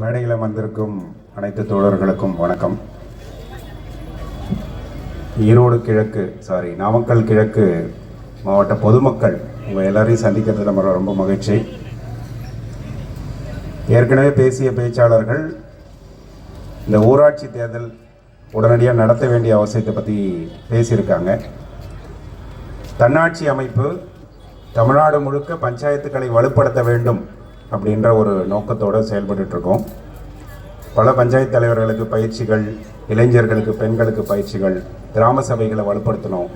மேடையில் வந்திருக்கும் அனைத்து தோழர்களுக்கும் வணக்கம். ஈரோடு கிழக்கு சாரி நாமக்கல் கிழக்கு மாவட்ட பொதுமக்கள் உங்கள் எல்லாரையும் சந்திக்கிறது நம்ம ரொம்ப மகிழ்ச்சி. ஏற்கனவே பேசிய பேச்சாளர்கள் இந்த ஊராட்சி தேர்தல் உடனடியாக நடத்த வேண்டிய அவசியத்தை பற்றி பேசியிருக்காங்க. தன்னாட்சி அமைப்பு தமிழ்நாடு முழுக்க பஞ்சாயத்துக்களை வலுப்படுத்த வேண்டும் அப்படின்ற ஒரு நோக்கத்தோடு செயல்பட்டுட்டு இருக்கோம் பல பஞ்சாயத்து தலைவர்களுக்கு பயிற்சிகள் இளைஞர்களுக்கு பெண்களுக்கு பயிற்சிகள் கிராம சபைகளை வலுப்படுத்தணும்.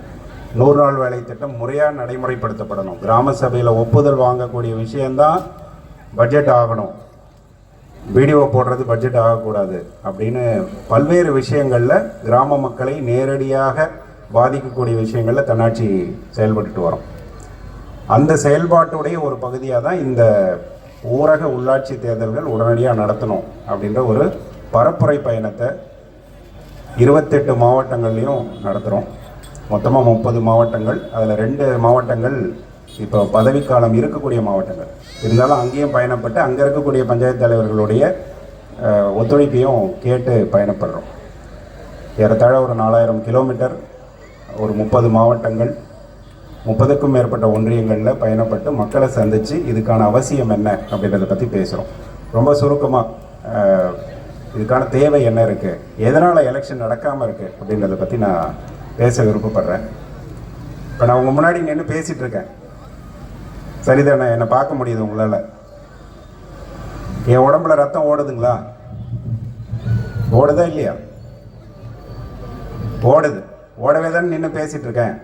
நூறு நாள் வேலை திட்டம் முறையாக நடைமுறைப்படுத்தப்படணும். கிராம சபையில் ஒப்புதல் வாங்கக்கூடிய விஷயந்தான் பட்ஜெட் ஆகணும். வீடியோ போடுறது பட்ஜெட் ஆகக்கூடாது அப்படின்னு பல்வேறு விஷயங்களில் கிராம மக்களை நேரடியாக பாதிக்கக்கூடிய விஷயங்களில் தன்னாட்சி செயல்பட்டுட்டு வரோம். அந்த செயல்பாட்டுடைய ஒரு பகுதியாக தான் இந்த ஊரக உள்ளாட்சி தேர்தல்கள் உடனடியாக நடத்தணும் அப்படின்ற ஒரு பரப்புரை பயணத்தை இருபத்தெட்டு மாவட்டங்கள்லையும் நடத்துகிறோம் மொத்தமாக முப்பது மாவட்டங்கள். அதில் ரெண்டு மாவட்டங்கள் இப்போ பதவிக்காலம் இருக்கக்கூடிய மாவட்டங்கள். இருந்தாலும் அங்கேயும் பயணப்பட்டு அங்கே இருக்கக்கூடிய பஞ்சாயத்து தலைவர்களுடைய ஒத்துழைப்பையும் கேட்டு பயணப்படுறோம். ஏறத்தாழ ஒரு நாலாயிரம் கிலோமீட்டர் ஒரு முப்பது மாவட்டங்கள். முப்பதுக்கும் மேற்பட்ட ஒன்றியங்களில் பயணப்பட்டு மக்களை சந்தித்து இதுக்கான அவசியம் என்ன அப்படின்றத பற்றி பேசுகிறோம் ரொம்ப சுருக்கமாக இதுக்கான தேவை என்ன இருக்குது எதனால் எலெக்ஷன் நடக்காமல் இருக்குது அப்படின்றத பற்றி நான் பேச விருப்பப்படுறேன். இப்போ நான் உங்கள் முன்னாடி நின்று பேசிகிட்டு இருக்கேன். சரிதானே என்னை பார்க்க முடியுது உங்களால்? என் உடம்புல ரத்தம் ஓடுதுங்களா? ஓடுதா இல்லையா? ஓடுது. ஓடவே தான் நின்று பேசிகிட்டு இருக்கேன்.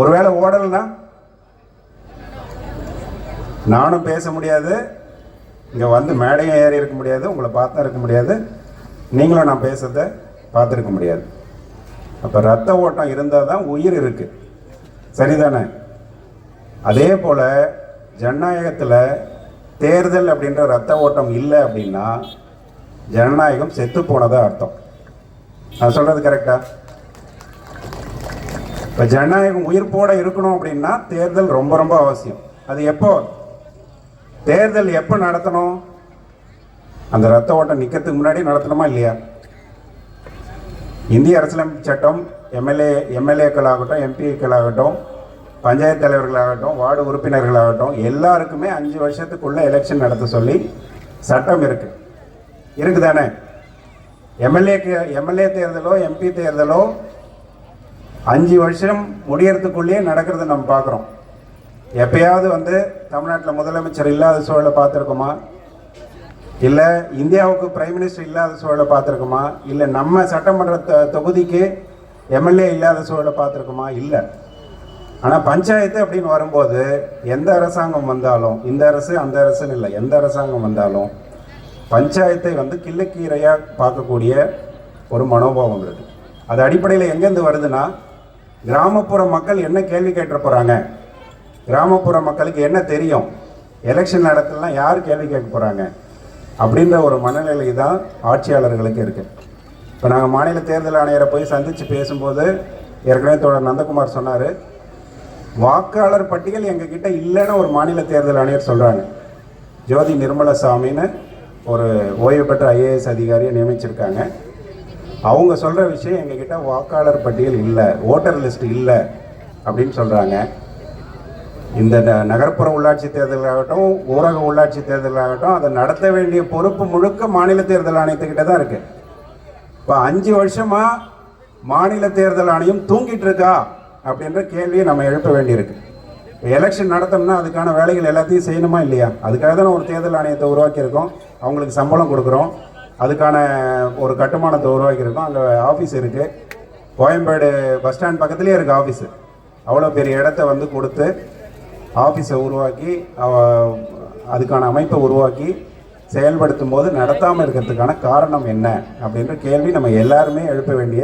ஒருவேளை ஓடலைன்னா? நானும் பேச முடியாது. இங்கே வந்து மேடையும் ஏறி இருக்க முடியாது உங்களை பார்த்தா இருக்க முடியாது. நீங்களும் நான் பேசுறத பார்த்துருக்க முடியாது. அப்போ ரத்த ஓட்டம் இருந்தால் தான் உயிர் இருக்குது சரிதானே? அதே போல் ஜனநாயகத்தில் தேர்தல் அப்படின்ற ரத்த ஓட்டம் இல்லை அப்படின்னா ஜனநாயகம் செத்து போனதாக அர்த்தம். நான் சொல்கிறது கரெக்டாக இப்போ ஜனநாயகம் உயிர்ப்போட இருக்கணும் அப்படின்னா தேர்தல் ரொம்ப ரொம்ப அவசியம். அது எப்போ? தேர்தல் எப்போ நடத்தணும்? அந்த ரத்த ஓட்டம் நிற்கிறதுக்கு முன்னாடி நடத்தணுமா இல்லையா? இந்திய அரசியலமைப்பு சட்டம் எம்எல்ஏ எம்எல்ஏக்கள் ஆகட்டும் எம்பிக்கள் ஆகட்டும் பஞ்சாயத்து தலைவர்களாகட்டும் வார்டு உறுப்பினர்களாகட்டும் எல்லாருக்குமே அஞ்சு வருஷத்துக்குள்ள எலெக்ஷன் நடத்த சொல்லி சட்டம் இருக்கு. இருக்குதானே? எம்எல்ஏக்கு எம்எல்ஏ தேர்தலோ எம்பி தேர்தலோ அஞ்சு வருஷம் முடியறதுக்குள்ளேயே நடக்கிறத நம்ம பார்க்குறோம். எப்பயாவது வந்து தமிழ்நாட்டில் முதலமைச்சர் இல்லாத சூழலை பார்த்துருக்கோமா? இல்லை இந்தியாவுக்கு பிரைம் மினிஸ்டர் இல்லாத சூழலை பார்த்துருக்கோமா? இல்லை நம்ம சட்டமன்ற தொகுதிக்கு எம்எல்ஏ இல்லாத சூழலை பார்த்துருக்கோமா? இல்லை. ஆனால் பஞ்சாயத்து அப்படின்னு வரும்போது எந்த அரசாங்கம் வந்தாலும் இந்த அரசு அந்த அரசுன்னு இல்லை எந்த அரசாங்கம் வந்தாலும் பஞ்சாயத்தை வந்து கிள்ளுக்கீரையாக பார்க்கக்கூடிய ஒரு மனோபாவம் இருக்குது அது அடிப்படையில் எங்கேருந்து வருதுன்னா கிராமப்புற மக்கள் என்ன கேள்வி கேட்டு போகிறாங்க கிராமப்புற மக்களுக்கு என்ன தெரியும்? எலெக்ஷன் நடத்தலாம் யார் கேள்வி கேட்க போகிறாங்க அப்படின்ற ஒரு மனநிலை தான் ஆட்சியாளர்களுக்கு இருக்குது இப்போ நாங்கள் மாநில தேர்தல் ஆணையரை போய் சந்தித்து பேசும்போது ஏற்கனவே தோழர் நந்தகுமார் சொன்னார் வாக்காளர் பட்டியல் எங்ககிட்ட இல்லைன்னு ஒரு மாநில தேர்தல் ஆணையர் சொல்கிறாங்க ஜோதி நிர்மலசாமின்னு ஒரு ஓய்வு பெற்ற ஐஏஎஸ் அதிகாரியை நியமிச்சிருக்காங்க. அவங்க சொல்கிற விஷயம் எங்ககிட்ட வாக்காளர் பட்டியல் இல்லை ஓட்டர் லிஸ்ட் இல்லை அப்படின்னு சொல்கிறாங்க இந்த ந- நகர்ப்புற உள்ளாட்சி தேர்தலாகட்டும் ஊரக உள்ளாட்சி தேர்தலாகட்டும் அதை நடத்த வேண்டிய பொறுப்பு முழுக்க மாநில தேர்தல் ஆணையத்துக்கிட்ட தான் இருக்குது இப்போ அஞ்சு வருஷமாக மாநில தேர்தல் ஆணையம் தூங்கிட்டு இருக்கா அப்படின்ற கேள்வியை நம்ம எழுப்ப வேண்டியிருக்கு. எலெக்ஷன் நடத்தணும்னா அதுக்கான வேலைகள் எல்லாத்தையும் செய்யணுமா இல்லையா? அதுக்காக தான் ஒரு தேர்தல் ஆணையத்தை உருவாக்கியிருக்கோம். அவங்களுக்கு சம்பளம் கொடுக்குறோம். அதுக்கான ஒரு கட்டுமானத்தை உருவாக்கியிருக்கோம். அங்கே ஆஃபீஸ் இருக்குது கோயம்பேடு பஸ் ஸ்டாண்ட் பக்கத்துலேயே இருக்குது ஆஃபீஸு அவ்வளோ பெரிய இடத்த வந்து கொடுத்து ஆஃபீஸை உருவாக்கி அதுக்கான அமைப்பை உருவாக்கி செயல்படுத்தும் போது நடத்தாமல் இருக்கிறதுக்கான காரணம் என்ன அப்படின்ற கேள்வி நம்ம எல்லாருமே எழுப்ப வேண்டிய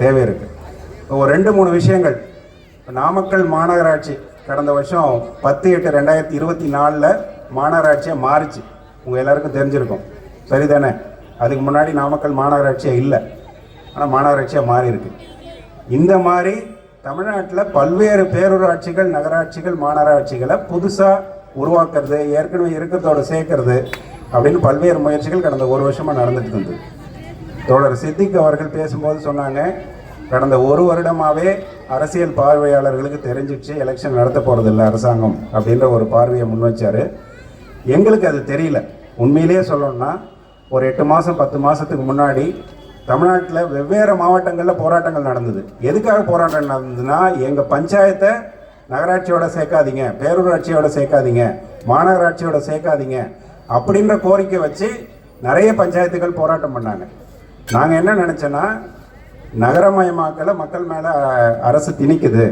தேவை இருக்குது ஒரு ரெண்டு மூணு விஷயங்கள். நாமக்கல் மாநகராட்சி கடந்த வருஷம் பத்து எட்டு ரெண்டாயிரத்தி இருபத்தி நாலில் மாநகராட்சியாக மாறிச்சு. உங்கள் எல்லாருக்கும் தெரிஞ்சிருக்கும். சரிதானே? அதுக்கு முன்னாடி நாமக்கல் மாநகராட்சியாக இல்லை. ஆனால் மாநகராட்சியாக மாறி இருக்கு. இந்த மாதிரி தமிழ்நாட்டில் பல்வேறு பேரூராட்சிகள் நகராட்சிகள் மாநகராட்சிகளை புதுசாக உருவாக்குறது ஏற்கனவே இருக்கிறதோட சேர்க்கறது அப்படின்னு பல்வேறு முயற்சிகள் கடந்த ஒரு வருஷமாக நடந்துட்டு இருந்தது. தோழர் சித்திக் அவர்கள் பேசும்போது சொன்னாங்க கடந்த ஒரு வருடமாகவே அரசியல் பார்வையாளர்களுக்கு தெரிஞ்சிச்சு எலெக்ஷன் நடத்த போகிறதில்ல அரசாங்கம் அப்படின்ற ஒரு பார்வையை முன் வச்சார். எங்களுக்கு அது தெரியல. உண்மையிலேயே சொல்லணும்னா ஒரு எட்டு மாதம் பத்து மாதத்துக்கு முன்னாடி தமிழ்நாட்டில் வெவ்வேறு மாவட்டங்களில் போராட்டங்கள் நடந்தது. எதுக்காக போராட்டம் நடந்ததுன்னா எங்கள் பஞ்சாயத்தை நகராட்சியோட சேர்க்காதீங்க பேரூராட்சியோட சேர்க்காதீங்க மாநகராட்சியோட சேர்க்காதீங்க அப்படின்ற கோரிக்கை வச்சு நிறைய பஞ்சாயத்துகள் போராட்டம் பண்ணாங்க. நாங்கள் என்ன நினச்சோன்னா நகரமயமாக்கலை மக்கள் மேலே அரசு திணிக்குது.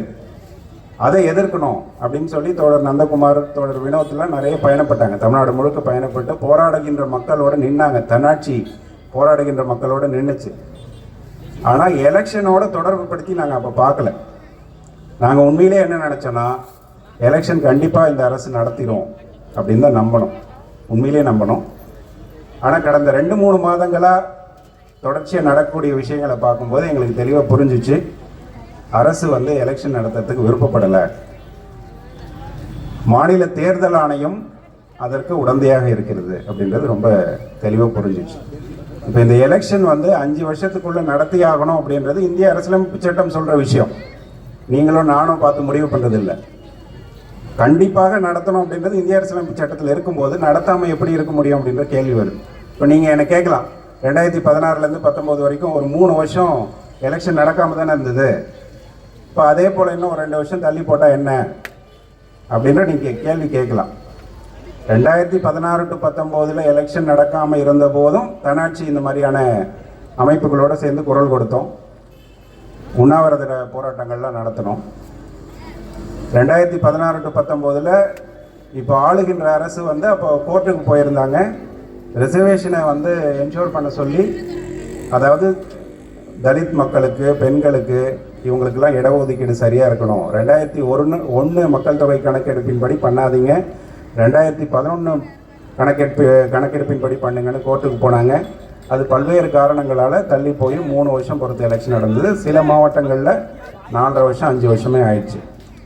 அதை எதிர்க்கணும் அப்படின்னு சொல்லி தோழர் நந்தகுமார் தோழர் வினோத்தில் நிறைய பயணப்பட்டாங்க. தமிழ்நாடு முழுக்க பயணப்பட்டு போராடுகின்ற மக்களோட நின்னாங்க. தன்னாட்சி போராடுகின்ற மக்களோடு நின்றுச்சு ஆனால் எலெக்ஷனோட தொடர்பு படுத்தி நாங்கள் அப்போ பார்க்கல. நாங்கள் உண்மையிலே என்ன நினச்சோன்னா எலெக்ஷன் கண்டிப்பாக இந்த அரசு நடத்திடும் அப்படின்னு தான் நம்பணும். உண்மையிலே நம்பணும். ஆனால் கடந்த ரெண்டு மூணு மாதங்களாக தொடர்ச்சியாக நடக்கக்கூடிய விஷயங்களை பார்க்கும்போது எங்களுக்கு தெளிவாக புரிஞ்சிச்சு. அரசு வந்து எலெக்ஷன் நடத்துறதுக்கு விருப்பப்படலை. மாநில தேர்தல் ஆணையம் அதற்கு உடந்தையாக இருக்கிறது அப்படின்றது ரொம்ப தெளிவாக புரிஞ்சிச்சு. இப்போ இந்த எலெக்ஷன் வந்து அஞ்சு வருஷத்துக்குள்ளே நடத்தி ஆகணும் அப்படின்றது இந்திய அரசியலமைப்பு சட்டம் சொல்கிற விஷயம். நீங்களும் நானும் பார்த்து முடிவு பண்ணுறதில்ல கண்டிப்பாக நடத்தணும் அப்படின்றது இந்திய அரசியலமைப்பு சட்டத்தில் இருக்கும்போது நடத்தாமல் எப்படி இருக்க முடியும் அப்படின்ற கேள்வி வருது. இப்போ நீங்கள் என்னை கேட்கலாம். ரெண்டாயிரத்தி பதினாறுலேருந்து பத்தொம்போது வரைக்கும் ஒரு மூணு வருஷம் எலெக்ஷன் நடக்காமல் தானே இருந்தது. இப்போ அதே போல் இன்னும் ஒரு ரெண்டு வருஷம் தள்ளி போட்டால் என்ன? அப்படின்ற நீங்கள் கேள்வி கேட்கலாம். ரெண்டாயிரத்தி பதினாறு டு பத்தொம்போதில் எலெக்ஷன் நடக்காமல் இருந்த போதும் தன்னாட்சி இந்த மாதிரியான அமைப்புகளோடு சேர்ந்து குரல் கொடுத்தோம். உண்ணாவிரத போராட்டங்கள்லாம் நடத்தினோம். ரெண்டாயிரத்தி பதினாறு டு பத்தொம்போதில் இப்போ ஆளுகின்ற அரசு வந்து அப்போ கோர்ட்டுக்கு போயிருந்தாங்க. ரிசர்வேஷனை வந்து என்ஷூர் பண்ண சொல்லி அதாவது தலித் மக்களுக்கு பெண்களுக்கு இவங்களுக்கெல்லாம் இடஒதுக்கீடு சரியாக இருக்கணும். ரெண்டாயிரத்தி ஒன்று ஒன்று மக்கள் தொகை கணக்கெடுப்பின்படி பண்ணாதீங்க. ரெண்டாயிரத்தி பதினொன்று கணக்கெடுப்பு கணக்கெடுப்பின்படி பண்ணுங்கன்னு கோர்ட்டுக்கு போனாங்க. அது பல்வேறு காரணங்களால் தள்ளி போய் மூணு வருஷம் பொறுத்து எலெக்ஷன் நடந்தது. சில மாவட்டங்களில் நாலரை வருஷம் அஞ்சு வருஷமே ஆயிடுச்சு.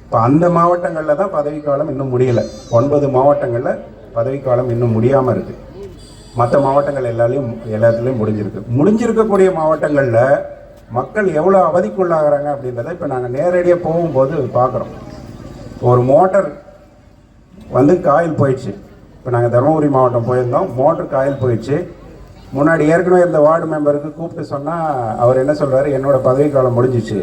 இப்போ அந்த மாவட்டங்களில் தான் பதவிக்காலம் இன்னும் முடியலை. ஒன்பது மாவட்டங்களில் பதவிக்காலம் இன்னும் முடியாமல் இருக்குது மற்ற மாவட்டங்கள் எல்லாத்தையும் எல்லாத்துலேயும் முடிஞ்சிருக்கு. முடிஞ்சிருக்கக்கூடிய மாவட்டங்களில் மக்கள் எவ்வளோ அவதிக்குள்ளாகிறாங்க அப்படின்றத இப்போ நாங்கள் நேரடியாக போகும்போது பார்க்குறோம் ஒரு மோட்டார் வந்து காயில் போயிடுச்சு. இப்போ நாங்கள் தருமபுரி மாவட்டம் போயிருந்தோம். மோட்டர் காயில் போயிடுச்சு. முன்னாடி ஏற்கனவே இருந்த வார்டு மெம்பருக்கு கூப்பிட்டு சொன்னால் அவர் என்ன சொல்கிறாரு என்னோடய பதவிக்காலம் முடிஞ்சிச்சு.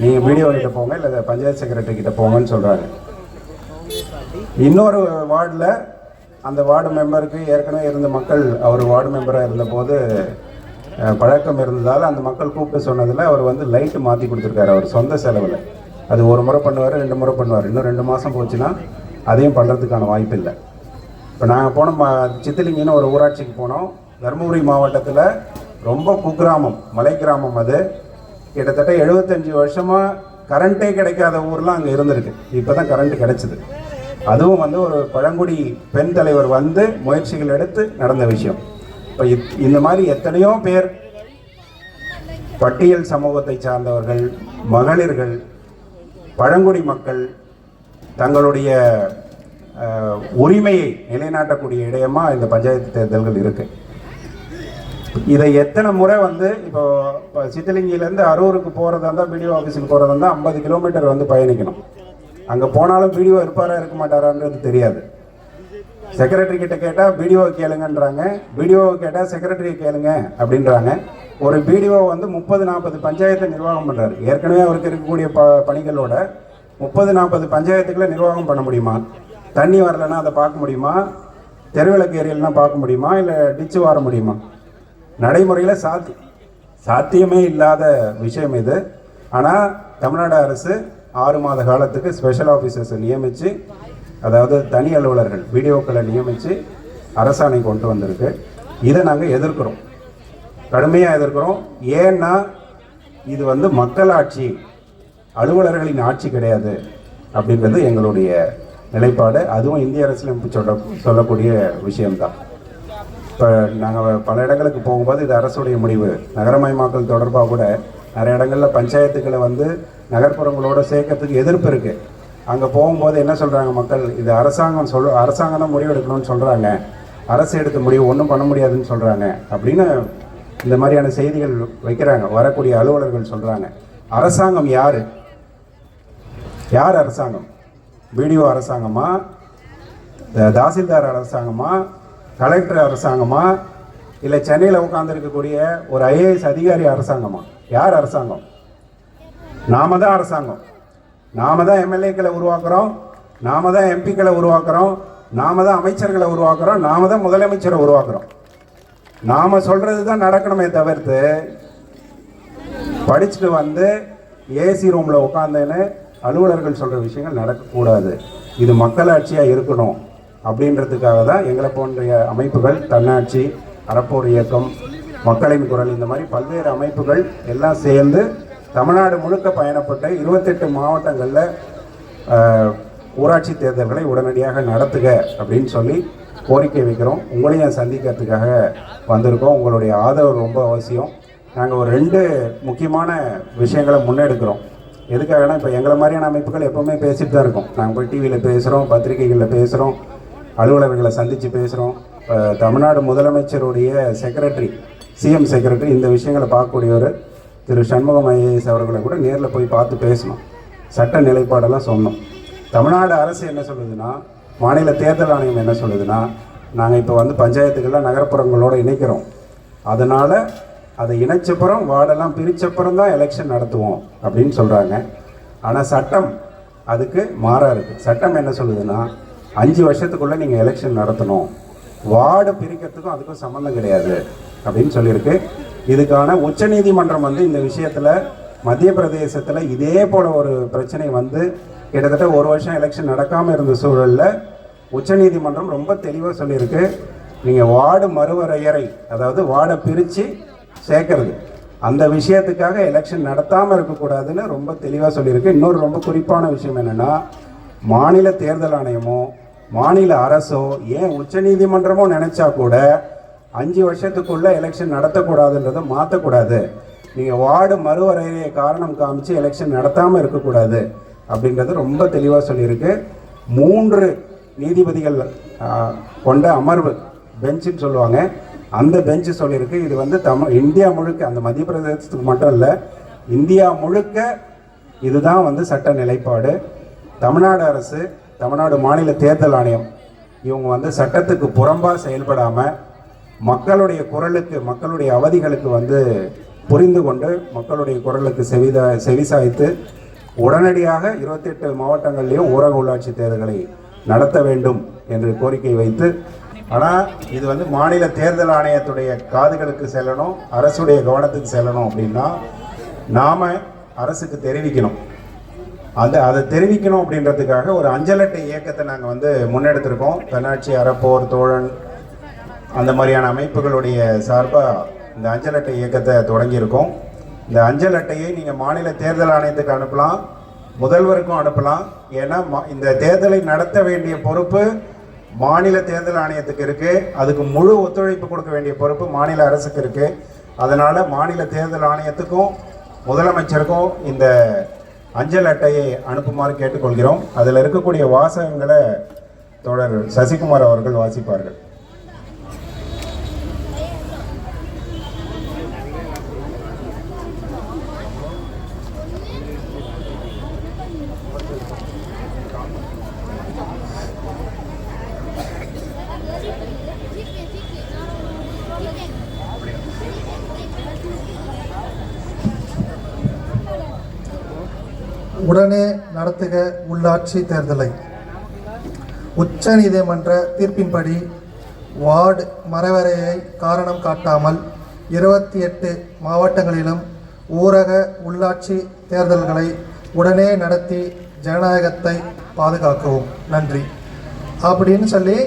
நீங்கள் வீடியோ கிட்ட போங்க இல்லை பஞ்சாயத்து செக்ரட்டரி கிட்ட போங்கன்னு சொல்கிறாரு இன்னொரு வார்டில் அந்த வார்டு மெம்பருக்கு ஏற்கனவே இருந்த மக்கள் அவர் வார்டு மெம்பராக இருந்தபோது பழக்கம் இருந்ததால் அந்த மக்கள் கூப்பிட்டு சொன்னதில் அவர் வந்து லைட்டு மாற்றி கொடுத்துருக்காரு அவர் சொந்த செலவில். அது ஒரு முறை பண்ணுவார் ரெண்டு முறை பண்ணுவார். இன்னும் ரெண்டு மாதம் போச்சுன்னா அதையும் பண்ணுறதுக்கான வாய்ப்பு இல்லை. இப்போ நாங்கள் போன மா சித்தலிங்கன்னு ஒரு ஊராட்சிக்கு போனோம். தருமபுரி மாவட்டத்தில் ரொம்ப குக்கிராமம் மலை கிராமம் அது. கிட்டத்தட்ட எழுபத்தஞ்சி வருஷமாக கரண்ட்டே கிடைக்காத ஊர்லாம் அங்கே இருந்திருக்கு. இப்போ தான் கரண்ட் கிடச்சிது. அதுவும் வந்து ஒரு பழங்குடி பெண் தலைவர் வந்து முயற்சிகள் எடுத்து நடந்த விஷயம். இப்போ இந்த மாதிரி எத்தனையோ பேர் பட்டியல் சமூகத்தை சார்ந்தவர்கள் மகளிர்கள் பழங்குடி மக்கள் தங்களுடைய உரிமையை நிலைநாட்டக்கூடிய இடயமா இந்த பஞ்சாயத்து தேர்தல்கள் இருக்கு. இதை எத்தனை முறை வந்து இப்போ சித்தலிங்கிலேருந்து அரூருக்கு போகிறதா இருந்தால் பிடிஓ ஆஃபீஸுக்கு போகிறதா இருந்தால் ஐம்பது கிலோமீட்டர் வந்து பயணிக்கணும். அங்கே போனாலும் பிடிஓ இருப்பாரா இருக்க மாட்டாரான்றது தெரியாது. செக்ரட்டரி கிட்ட கேட்டால் பிடிஓ கேளுங்கன்றாங்க. பிடிஓவை கேட்டால் செக்ரட்டரியை கேளுங்க அப்படின்றாங்க. ஒரு பிடிஓ வந்து முப்பது நாற்பது பஞ்சாயத்தை நிர்வாகம் பண்ணுறாரு ஏற்கனவே அவருக்கு இருக்கக்கூடிய ப பணிகளோட முப்பது நாற்பது பஞ்சாயத்துக்களை நிர்வாகம் பண்ண முடியுமா? தண்ணி வரலன்னா அதை பார்க்க முடியுமா? தெருவிளக்கு ஏரியல்னா பார்க்க முடியுமா? இல்லை டிச்சு வார முடியுமா? நடைமுறையில் சாத்தி சாத்தியமே இல்லாத விஷயம் இது. ஆனால் தமிழ்நாடு அரசு ஆறு மாத காலத்துக்கு ஸ்பெஷல் ஆஃபீஸர்ஸை நியமித்து அதாவது தனி அலுவலர்கள் வீடியோக்களை நியமித்து அரசாணை கொண்டு வந்திருக்கு. இதை நாங்கள் எதிர்க்கிறோம். கடுமையாக எதிர்க்கிறோம். ஏன்னா இது வந்து மக்களாட்சி அலுவலர்களின் ஆட்சி கிடையாது அப்படின்றது எங்களுடைய நிலைப்பாடு. அதுவும் இந்திய அரசியலமைப்பு சொல்ல சொல்லக்கூடிய விஷயம்தான். இப்போ நாங்கள் பல இடங்களுக்கு போகும்போது இது அரசுடைய முடிவு. நகரமயமாக்கல் தொடர்பாக கூட நிறைய இடங்களில் பஞ்சாயத்துக்களை வந்து நகர்ப்புறங்களோட சேர்க்கறதுக்கு எதிர்ப்பு இருக்குது அங்கே போகும்போது என்ன சொல்கிறாங்க மக்கள்? இது அரசாங்கம் சொல் அரசாங்கம் தான் முடிவெடுக்கணும்னு சொல்கிறாங்க அரசு எடுத்த முடிவு ஒன்றும் பண்ண முடியாதுன்னு சொல்கிறாங்க அப்படின்னு இந்த மாதிரியான செய்திகள் வைக்கிறாங்க. வரக்கூடிய அலுவலர்கள் சொல்கிறாங்க அரசாங்கம் யார்? யார் அரசாங்கம்? பிடிஓ அரசாங்கமா? தாசில்தார் அரசாங்கமா? கலெக்டர் அரசாங்கமா? இல்லை சென்னையில் உட்காந்துருக்கக்கூடிய ஒரு ஐஏஎஸ் அதிகாரி அரசாங்கமா? யார் அரசாங்கம்? நாம தான் அரசாங்கம். நாம தான் எம்எல்ஏக்களை உருவாக்குறோம். நாம தான் எம்பிக்களை உருவாக்குறோம். நாம தான் அமைச்சர்களை உருவாக்குறோம். நாம தான் முதலமைச்சரை உருவாக்குறோம். நாம சொல்றது தான் நடக்கணுமே தவிர்த்து படிச்சுட்டு வந்து ஏசி ரூம்ல உட்காந்துன்னு அலுவலர்கள் சொல்ற விஷயங்கள் நடக்கக்கூடாது. இது மக்களாட்சியா இருக்கணும். அப்படின்றதுக்காக தான் எங்களை போன்ற அமைப்புகள் தன்னாட்சி அறப்போர் இயக்கம் மக்களின் குரல் இந்த மாதிரி பல்வேறு அமைப்புகள் எல்லாம் சேர்ந்து தமிழ்நாடு முழுக்க பயணப்பட்ட இருபத்தெட்டு மாவட்டங்களில் ஊராட்சி தேர்தல்களை உடனடியாக நடத்துக அப்படின்னு சொல்லி கோரிக்கை வைக்கிறோம். உங்களையும் சந்திக்கிறதுக்காக வந்திருக்கோம். உங்களுடைய ஆதரவு ரொம்ப அவசியம். நாங்கள் ஒரு ரெண்டு முக்கியமான விஷயங்களை முன்னெடுக்கிறோம். எதுக்காகனா இப்போ எங்களை மாதிரியான அமைப்புகள் எப்போவுமே பேசிட்டு தான் இருக்கோம். நாங்கள் போய் டிவியில் பேசுகிறோம் பத்திரிகைகளில் பேசுகிறோம் அலுவலர்களை சந்தித்து பேசுகிறோம் தமிழ்நாடு முதலமைச்சருடைய செக்ரட்டரி சிஎம் செக்ரட்டரி இந்த விஷயங்களை பார்க்கக்கூடியவர் திரு சண்முகம் ஐஏஎஸ் அவர்களை கூட நேரில் போய் பார்த்து பேசணும். சட்ட நிலைப்பாடெல்லாம் சொன்னோம். தமிழ்நாடு அரசு என்ன சொல்லுதுன்னா மாநில தேர்தல் ஆணையம் என்ன சொல்லுதுன்னா நாங்கள் இப்போ வந்து பஞ்சாயத்துக்கெல்லாம் நகர்ப்புறங்களோடு இணைக்கிறோம். அதனால் அதை இணைச்சப்புறம் வார்டெல்லாம் பிரித்தப்புறம் தான் எலெக்ஷன் நடத்துவோம் அப்படின்னு சொல்கிறாங்க ஆனால் சட்டம் அதுக்கு மாறாக இருக்குது சட்டம் என்ன சொல்லுதுன்னா அஞ்சு வருஷத்துக்குள்ளே நீங்கள் எலெக்ஷன் நடத்தணும். வார்டு பிரிக்கிறதுக்கும் அதுக்கும் சம்மந்தம் கிடையாது அப்படின்னு சொல்லியிருக்கு. இதுக்கான உச்சநீதிமன்றம் வந்து இந்த விஷயத்தில் மத்திய பிரதேசத்தில் இதே போல ஒரு பிரச்சனை வந்து கிட்டத்தட்ட ஒரு வருஷம் எலெக்ஷன் நடக்காமல் இருந்த சூழலில் உச்சநீதிமன்றம் ரொம்ப தெளிவாக சொல்லியிருக்கு. நீங்கள் வார்டு மறுவரையறை அதாவது வார்டை பிரித்து சேர்க்கறது. அந்த விஷயத்துக்காக எலெக்ஷன் நடத்தாமல் இருக்கக்கூடாதுன்னு ரொம்ப தெளிவாக சொல்லியிருக்கு. இன்னொரு ரொம்ப குறிப்பான விஷயம் என்னென்னா மாநில தேர்தல் ஆணையமும் மாநில அரசோ ஏன் உச்சநீதிமன்றமோ நினைச்சா கூட அஞ்சு வருஷத்துக்குள்ள எலெக்ஷன் நடத்தக்கூடாதுன்றதை மாற்றக்கூடாது நீங்கள் வார்டு மறுவரையை காரணம் காமிச்சு எலெக்ஷன் நடத்தாமல் இருக்கக்கூடாது அப்படின்றது ரொம்ப தெளிவாக சொல்லியிருக்கு. மூன்று நீதிபதிகள் கொண்ட அமர்வு பெஞ்சுன்னு சொல்லுவாங்க. அந்த பெஞ்சு சொல்லியிருக்கு. இது வந்து தமிழ் இந்தியா முழுக்க அந்த மத்திய பிரதேசத்துக்கு மட்டும் இல்லை இந்தியா முழுக்க இதுதான் வந்து சட்ட நிலைப்பாடு. தமிழ்நாடு அரசு தமிழ்நாடு மாநில தேர்தல் ஆணையம் இவங்க வந்து சட்டத்துக்கு புறம்பாக செயல்படாமல் மக்களுடைய குரலுக்கு மக்களுடைய அவதிகளுக்கு வந்து புரிந்து கொண்டு மக்களுடைய குரலுக்கு செவிதா செவிசாய்த்து உடனடியாக இருபத்தெட்டு மாவட்டங்கள்லேயும் ஊரக உள்ளாட்சி தேர்தல்களை நடத்த வேண்டும் என்று கோரிக்கை வைத்து ஆனால் இது வந்து மாநில தேர்தல் ஆணையத்துடைய காதுகளுக்கு செல்லணும் அரசுடைய கவனத்துக்கு செல்லணும் அப்படின்னா நாம் அரசுக்கு தெரிவிக்கணும். அந்த அதை தெரிவிக்கணும் அப்படின்றதுக்காக ஒரு அஞ்சலட்டை இயக்கத்தை நாங்கள் வந்து முன்னெடுத்திருக்கோம். தன்னாட்சி அறப்போர் தோழன் அந்த மாதிரியான அமைப்புகளுடைய சார்பாக இந்த அஞ்சல் அட்டை இயக்கத்தை தொடங்கியிருக்கோம். இந்த அஞ்சல் அட்டையை நீங்கள் மாநில தேர்தல் ஆணையத்துக்கு அனுப்பலாம் முதல்வருக்கும் அனுப்பலாம். ஏன்னா மா- இந்த தேர்தலை நடத்த வேண்டிய பொறுப்பு மாநில தேர்தல் ஆணையத்துக்கு இருக்குது அதுக்கு முழு ஒத்துழைப்பு கொடுக்க வேண்டிய பொறுப்பு மாநில அரசுக்கு இருக்குது அதனால் மாநில தேர்தல் ஆணையத்துக்கும் முதலமைச்சருக்கும் இந்த அஞ்சல் அட்டையை அனுப்புமாறு கேட்டுக்கொள்கிறோம். அதில் இருக்கக்கூடிய வாசகங்களை தொடர் சசிகுமார் அவர்கள் வாசிப்பார்கள். உடனே நடத்துக உள்ளாட்சி தேர்தலை. உச்சநீதிமன்ற தீர்ப்பின்படி வார்டு மரவரையை காரணம் காட்டாமல் இருபத்தி எட்டு மாவட்டங்களிலும் ஊரக உள்ளாட்சி தேர்தல்களை உடனே நடத்தி ஜனநாயகத்தை பாதுகாக்கவும். நன்றி. அப்படின்னு சொல்லி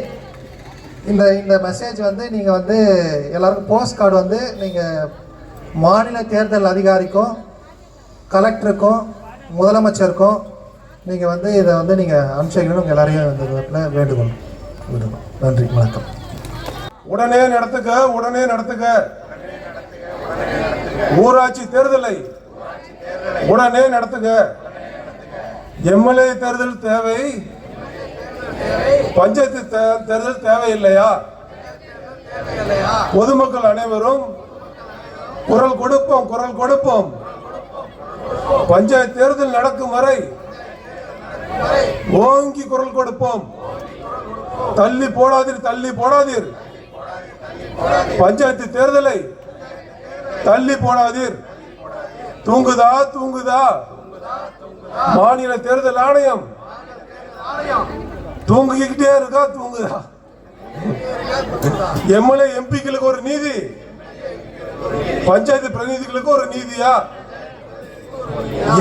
இந்த இந்த மெசேஜ் வந்து நீங்கள் வந்து எல்லாருக்கும் போஸ்ட் கார்டு வந்து நீங்கள் மாநில தேர்தல் அதிகாரிக்கும் கலெக்டருக்கும் முதலமைச்சருக்கும் நீங்கள் வந்து இதை வந்து நீங்கள் அனுப்பிச்சிக்கணும்னு உங்கள் எல்லாரையும் இந்த விதத்தில் வேண்டுகோள் விடுவோம் நன்றி வணக்கம். உடனே நடத்துக உடனே நடத்துக. ஊராட்சி தேர்தலை உடனே நடத்துக. எம்எல்ஏ தேர்தல் தேவை. பஞ்சாயத்து தே- தேர்தல் தேவையில்லையா? பொதுமக்கள் அனைவரும் குரல் கொடுப்போம் குரல் கொடுப்போம். பஞ்சாயத்து தேர்தல் நடக்கும் வரை ஓங்கி குரல் கொடுப்போம். தள்ளி போடாதீர் தள்ளி போடாதீர். பஞ்சாயத்து தேர்தலை தள்ளி போடாதீர். தூங்குதா தூங்குதா. மாநில தேர்தல் ஆணையம் தூங்கிக்கிட்டே இருக்கா தூங்குதா? எம்எல்ஏ எம்பிக்களுக்கு ஒரு நீதி. பஞ்சாயத்து பிரதிநிதிகளுக்கு ஒரு நீதியா?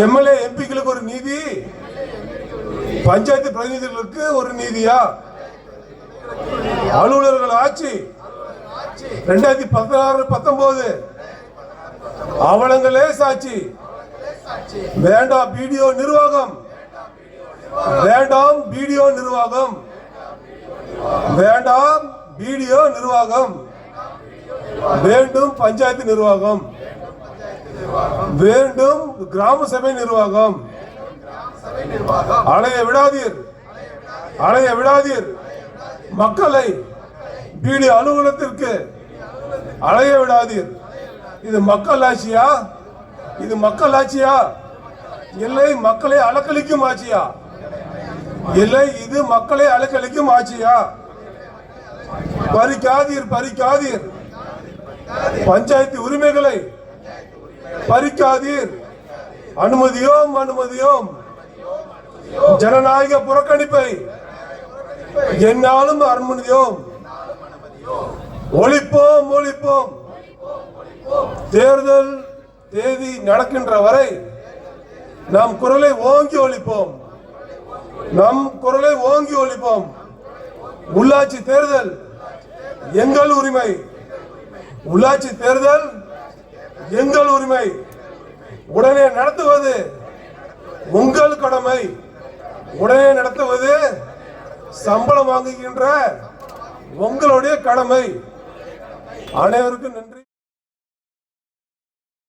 எம்எல்ஏ எம்பிக்களுக்கு ஒரு நீதி பஞ்சாயத்து பிரதிநிதிகளுக்கு ஒரு நீதியா? அலுவலர்கள் ஆட்சி ரெண்டாயிரத்தி பதினாறு பத்தொன்பது. அவலங்களே சாட்சி வேண்டாம் பிடிஓ நிர்வாகம். வேண்டாம் பிடிஓ நிர்வாகம். வேண்டாம் பிடிஓ நிர்வாகம். வேண்டும் பஞ்சாயத்து நிர்வாகம். வேண்டும் கிராம சபை நிர்வாகம். அலைய விடாதீர். அலைய விடாதீர். மக்களை பிடி அலுவலகத்திற்கு அலைய விடாதீர். இது மக்கள் ஆட்சியா? இது மக்கள் ஆட்சியா? இல்லை மக்களை அலக்களிக்கும் ஆட்சியா? இல்லை இது மக்களை அலக்களிக்கும் ஆட்சியா? பறிக்காதீர் பறிக்காதீர். பஞ்சாயத்து உரிமைகளை பறிக்காதீர். அனுமதியோம் அனுமதியோம். ஜனநாயக புறக்கணிப்பை என்னாலும் அனுமதியோம் ஒழிப்போம் ஒழிப்போம். தேர்தல் தேதி நடக்கின்ற வரை நம் குரலை ஓங்கி ஒழிப்போம். நம் குரலை ஓங்கி ஒழிப்போம். உள்ளாட்சி தேர்தல் எங்கள் உரிமை. உள்ளாட்சி தேர்தல் எங்கள் உரிமை உடனே நடத்துவது உங்கள் கடமை. உடனே நடத்துவது சம்பளம் வாங்குகின்ற உங்களுடைய கடமை. அனைவருக்கும் நன்றி.